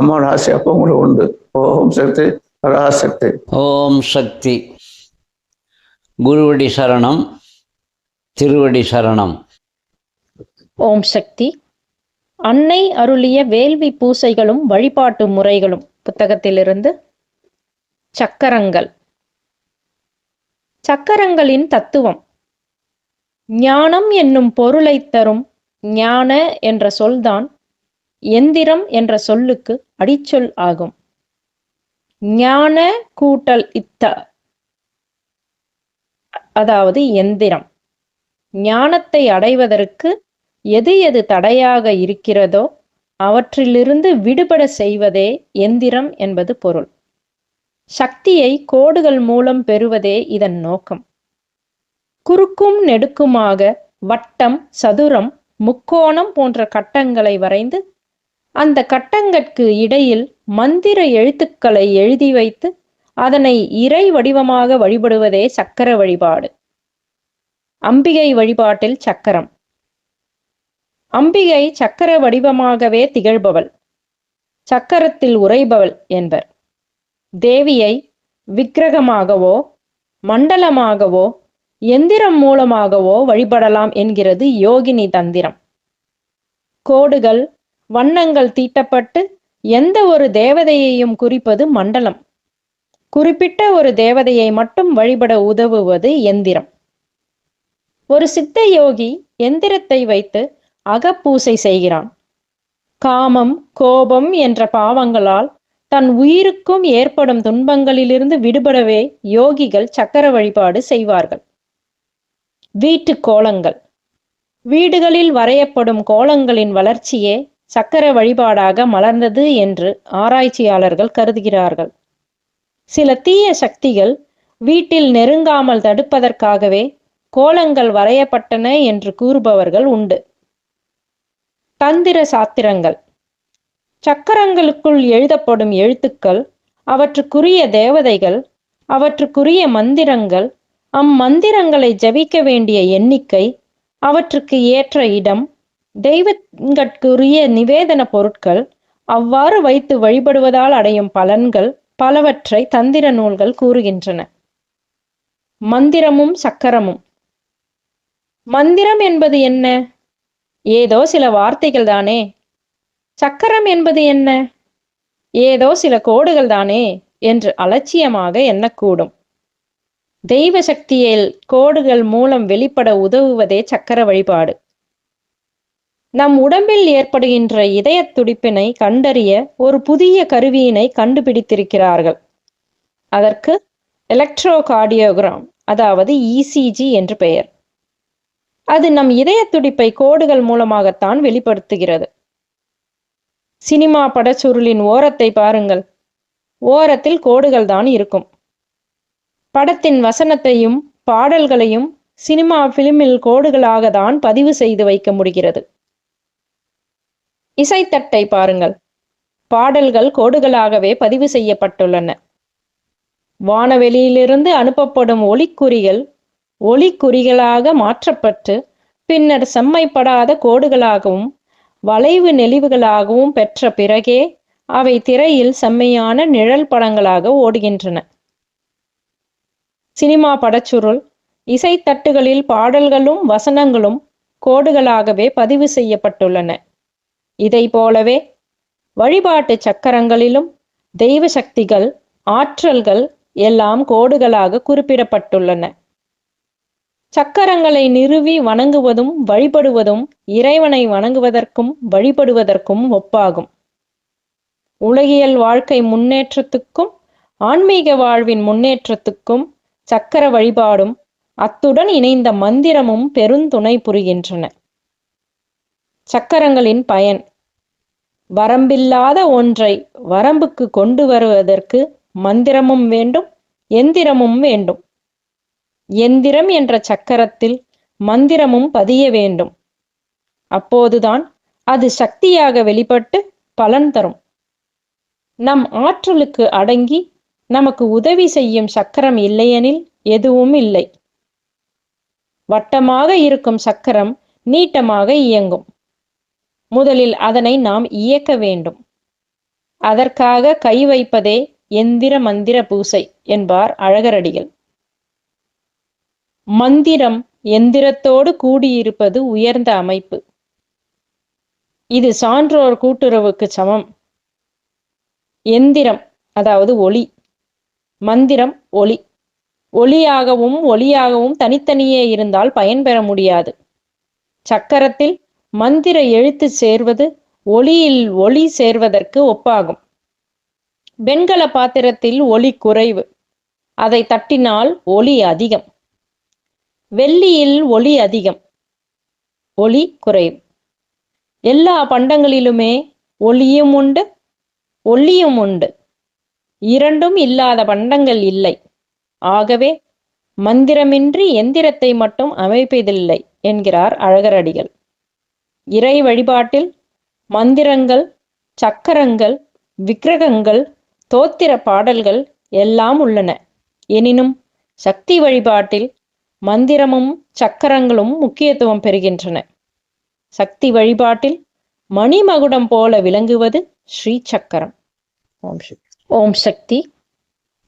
அம்மாவோட ஆசை அப்போ கூட உண்டு. ஓம் சக்தி பராசக்தி ஓம் சக்தி. குருவடி சரணம் திருவடி சரணம். ஓம் சக்தி. அன்னை அருளிய வேள்வி பூசைகளும் வழிபாட்டு முறைகளும். புத்தகத்திலிருந்து சக்கரங்கள். சக்கரங்களின் தத்துவம். ஞானம் என்னும் பொருளைத் தரும் ஞான என்ற சொல்தான் எந்திரம் என்ற சொல்லுக்கு அடிச்சொல் ஆகும். ஞான கூட்டல் இத்த அதாவது எந்திரம். ஞானத்தை அடைவதற்கு எது எது தடையாக இருக்கிறதோ அவற்றிலிருந்து விடுபட செய்வதே எந்திரம் என்பது பொருள். சக்தியை கோடுகள் மூலம் பெறுவதே இதன் நோக்கம். குறுக்கும் நெடுக்குமாக வட்டம் சதுரம் முக்கோணம் போன்ற கட்டங்களை வரைந்து அந்த கட்டங்கட்கு இடையில் மந்திர எழுத்துக்களை எழுதி வைத்து அதனை இறை வடிவமாக வழிபடுவதே சக்கர வழிபாடு. அம்பிகை வழிபாட்டில் சக்கரம். அம்பிகை சக்கர வடிவமாகவே திகழ்பவள். சக்கரத்தில் உறைபவள் என்பர். தேவியை விக்கிரகமாகவோ மண்டலமாகவோ எந்திரம் மூலமாகவோ வழிபடலாம் என்கிறது யோகினி தந்திரம். கோடுகள் வண்ணங்கள் தீட்டப்பட்டு எந்த ஒரு தேவதையையும் குறிப்பது மண்டலம். குறிப்பிட்ட ஒரு தேவதையை மட்டும் வழிபட உதவுவது எந்திரம். ஒரு சித்த யோகி எந்திரத்தை வைத்து அகப்பூசை செய்கிறான். காமம் கோபம் என்ற பாவங்களால் தன் உயிருக்கும் ஏற்படும் துன்பங்களிலிருந்து விடுபடவே யோகிகள் சக்கர வழிபாடு செய்வார்கள். வீட்டு கோலங்கள். வீடுகளில் வரையப்படும் கோலங்களின் வளர்ச்சியே சக்கர வழிபாடாக மலர்ந்தது என்று ஆராய்ச்சியாளர்கள் கருதுகிறார்கள். சில தீய சக்திகள் வீட்டில் நெருங்காமல் தடுப்பதற்காகவே கோலங்கள் வரையப்பட்டன என்று கூறுபவர்கள் உண்டு. தந்திர சாத்திரங்கள். சக்கரங்களுக்குள் எழுதப்படும் எழுத்துக்கள் அவற்றுக்குரிய தேவதைகள் அவற்றுக்குரிய மந்திரங்கள் அம்மந்திரங்களை ஜபிக்க வேண்டிய எண்ணிக்கை அவற்றுக்கு ஏற்ற இடம் தெய்வங்கட்குரிய நிவேதன பொருட்கள் அவ்வாறு வைத்து வழிபடுவதால் அடையும் பலன்கள் பலவற்றை தந்திர நூல்கள் கூறுகின்றன. மந்திரமும் சக்கரமும். மந்திரம் என்பது என்ன? ஏதோ சில வார்த்தைகள் தானே. சக்கரம் என்பது என்ன? ஏதோ சில கோடுகள் தானே என்று அலட்சியமாக எண்ணக்கூடும். தெய்வ சக்தியில் கோடுகள் மூலம் வெளிப்பட உதவுவதே சக்கர வழிபாடு. நம் உடம்பில் ஏற்படுகின்ற இதய துடிப்பினை கண்டறிய ஒரு புதிய கருவியினை கண்டுபிடித்திருக்கிறார்கள். அதற்கு எலக்ட்ரோ கார்டியோகிராம் அதாவது இசிஜி என்று பெயர். அது நம் இதய துடிப்பை கோடுகள் மூலமாகத்தான் வெளிப்படுத்துகிறது. சினிமா படச்சுருளின் ஓரத்தை பாருங்கள். ஓரத்தில் கோடுகள் தான் இருக்கும். படத்தின் வசனத்தையும் பாடல்களையும் சினிமா பிலிமில் கோடுகளாக தான் பதிவு செய்து வைக்க முடிகிறது. இசைத்தட்டை பாருங்கள். பாடல்கள் கோடுகளாகவே பதிவு செய்யப்பட்டுள்ளன. வானவெளியிலிருந்து அனுப்பப்படும் ஒளிக்குறிகள் ஒளிக்குறிகளாக மாற்றப்பட்டு பின்னர் செம்மைப்படாத கோடுகளாகவும் வளைவு நெளிவுகளாகவும் பெற்ற பிறகே அவை திரையில் செம்மையான நிழல் படங்களாக ஓடுகின்றன. சினிமா படச்சுருள் இசைத்தட்டுகளில் பாடல்களும் வசனங்களும் கோடுகளாகவே பதிவு செய்யப்பட்டுள்ளன. இதை போலவே வழிபாட்டு சக்கரங்களிலும் தெய்வ சக்திகள் ஆற்றல்கள் எல்லாம் கோடுகளாக குறிப்பிடப்பட்டுள்ளன. சக்கரங்களை நிறுவி வணங்குவதும் வழிபடுவதும் இறைவனை வணங்குவதற்கும் வழிபடுவதற்கும் ஒப்பாகும். உலகியல் வாழ்க்கை முன்னேற்றத்துக்கும் ஆன்மீக வாழ்வின் முன்னேற்றத்துக்கும் சக்கர வழிபாடும் அத்துடன் இணைந்த மந்திரமும் பெருந்துணை புரிகின்றன. சக்கரங்களின் பயன். வரம்பில்லாத ஒன்றை வரம்புக்கு கொண்டு வருவதற்கு மந்திரமும் வேண்டும் எந்திரமும் வேண்டும். எந்திரம் என்ற சக்கரத்தில் மந்திரமும் பதிய வேண்டும். அப்போதுதான் அது சக்தியாக வெளிப்பட்டு பலன் தரும். நம் ஆற்றலுக்கு அடங்கி நமக்கு உதவி செய்யும் சக்கரம் இல்லையெனில் எதுவும் இல்லை. வட்டமாக இருக்கும் சக்கரம் நீட்டமாக இயங்கும். முதலில் அதனை நாம் இயக்க வேண்டும். அதற்காக கை வைப்பதே எந்திர மந்திர பூசை என்பார் அழகரடிகள். மந்திரம் எந்திரத்தோடு கூடியிருப்பது உயர்ந்த அமைப்பு. இது சான்றோர் கூட்டுறவுக்கு சமம். எந்திரம் அதாவது ஒளி. மந்திரம் ஒளி. ஒளியாகவும் ஒளியாகவும் தனித்தனியே இருந்தால் பயன்பெற முடியாது. சக்கரத்தில் மந்திர எழுத்து சேர்வது ஒளியில் ஒளி சேர்வதற்கு ஒப்பாகும். வெண்கல பாத்திரத்தில் ஒளி குறைவு. அதை தட்டினால் ஒளி அதிகம். வெள்ளியில் ஒளி அதிகம். ஒளி குறைவு. எல்லா பண்டங்களிலுமே ஒளியும் உண்டு ஒளியும் உண்டு. இரண்டும் இல்லாத பண்டங்கள் இல்லை. ஆகவே மந்திரமின்றி எந்திரத்தை மட்டும் அமைப்பதில்லை என்கிறார் அழகரடிகள். இறை வழிபாட்டில் மந்திரங்கள் சக்கரங்கள் விக்கிரகங்கள் தோத்திர பாடல்கள் எல்லாம் உள்ளன. எனினும் சக்தி வழிபாட்டில் மந்திரமும் சக்கரங்களும் முக்கியத்துவம் பெறுகின்றன. சக்தி வழிபாட்டில் மணிமகுடம் போல விளங்குவது ஸ்ரீ சக்கரம் ஓம் சக்தி ஓம் சக்தி.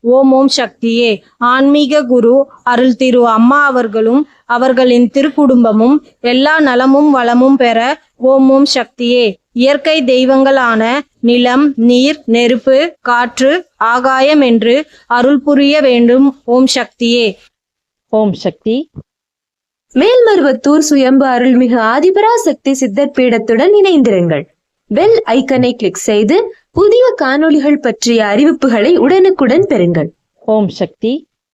ஓம் ஓம் சக்தியே. ஆன்மீக குரு அருள் திரு அம்மா அவர்களும் அவர்களின் திருக்குடும்பமும் எல்லா நலமும் வளமும் பெற ஓம் ஓம் சக்தியே. இயற்கை தெய்வங்களான நிலம் நீர் நெருப்பு காற்று ஆகாயம் என்று அருள் புரிய வேண்டும். ஓம் சக்தியே. ஓம் சக்தி. மேல்மருவத்தூர் சுயம்பு அருள்மிகு ஆதிபராசக்தி சித்தர் பீடத்துடன் இணைந்திருங்கள். பெல் ஐக்கனை கிளிக் செய்து புதிய காணொளிகள் பற்றிய அறிவிப்புகளை உடனுக்குடன் பெறுங்கள். ஓம் சக்தி.